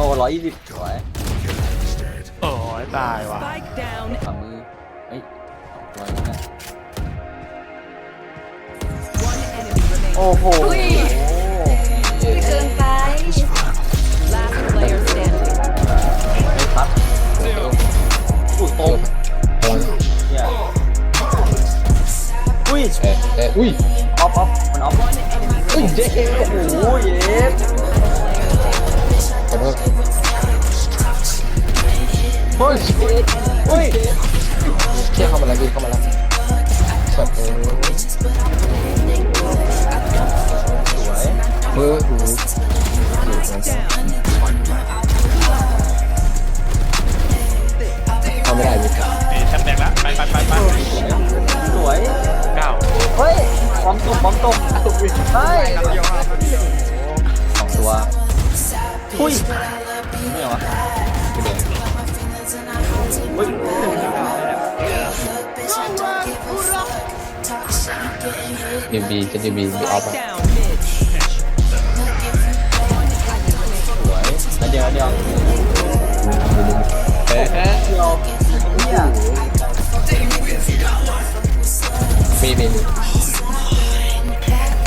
อ้ร้อยยี่สิบสวยโอ้ยตายว่ะ Spike down. ฝ่ามือเฮ้ยสองตัวแล้วนะ One enemy remaining. โอ้โหอุ้ยเกินไป Last player standing. ไม่พัดอุ้ยตรงเนี่ยอุ้ยเอ๊ะเอ๊ะอุ้ยออฟออฟมันออฟ One enemy อุ้ย remaining. เจ๊โอ้ยเย็ เฮ้ยเฮ้ยเจ๊เข้ามาแล้วพี่เข้ามาแล้วแบบเออสวยมือหูเข้าไม่ได้พี่นี่แชมแดงละไปไปไปไปสวยเก้าเฮ้ยบอมตกบอมตกเฮ้ยสองตัวอุ้ยไม่เหรอ ยดีบีจะดีบีบีออฟ Spike อะ down mid. สวยแล้วเดียวแล้วเดียวเอ๊ะเดียวเนี่ยมีมีมี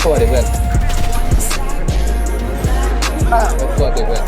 ตัวเดี๋ยวเพื่อนตัวเดี๋ยวเพื่อน